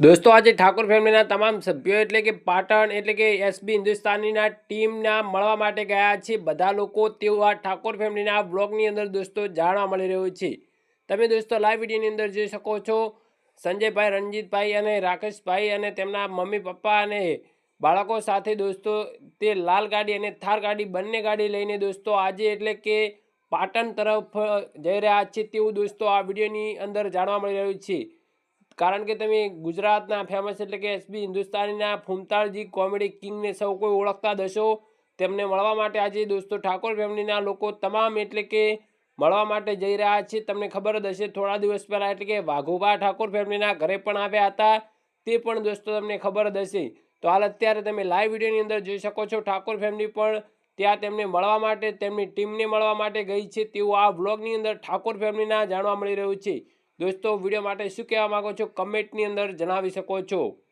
દોસ્તો, આજે ઠાકોર ફેમિલીના તમામ સભ્યો એટલે કે પાટણ એટલે કે એસબી હિન્દુસ્તાનીના ટીમના મળવા માટે ગયા છે બધા લોકો તેઓ આ ઠાકોર ફેમિલીના બ્લોગની અંદર દોસ્તો જાણવા મળી રહ્યું છે. તમે દોસ્તો લાઈવ વિડીયોની અંદર જોઈ શકો છો. સંજયભાઈ, રણજીતભાઈ અને રાકેશભાઈ અને તેમના મમ્મી, પપ્પા અને બાળકો સાથે દોસ્તો તે લાલ ગાડી અને થાર ગાડી બંને ગાડી લઈને દોસ્તો આજે એટલે કે પાટણ તરફ જઈ રહ્યા છે તેવું દોસ્તો આ વિડીયોની અંદર જાણવા મળી રહ્યું છે. કારણ કે તમે ગુજરાતના ફેમસ એટલે કે એસબી હિન્દુસ્તાનીના ફૂમતાળજી કોમેડી કિંગને સૌ કોઈ ઓળખતા દશો તેમને મળવા માટે આજે દોસ્તો ઠાકોર ફેમિલીના લોકો તમામ એટલે કે મળવા માટે જઈ રહ્યા છે. તમને ખબર જ હશે, થોડા દિવસ પહેલાં એટલે કે વાઘુબા ઠાકોર ફેમિલીના ઘરે પણ આવ્યા હતા. તે પણ દોસ્તો તમને ખબર જ હશે. તો હાલ અત્યારે તમે લાઈવ વિડીયોની અંદર જોઈ શકો છો ઠાકોર ફેમિલી પણ ત્યાં તેમને મળવા માટે, તેમની ટીમને મળવા માટે ગઈ છે. તેવું આ વ્લોગની અંદર ઠાકોર ફેમિલીના જાણવા મળી રહ્યું છે. દોસ્તો વીડિયો માટે શું કહેવા માંગો છો? કમેન્ટની અંદર જણાવી શકો છો.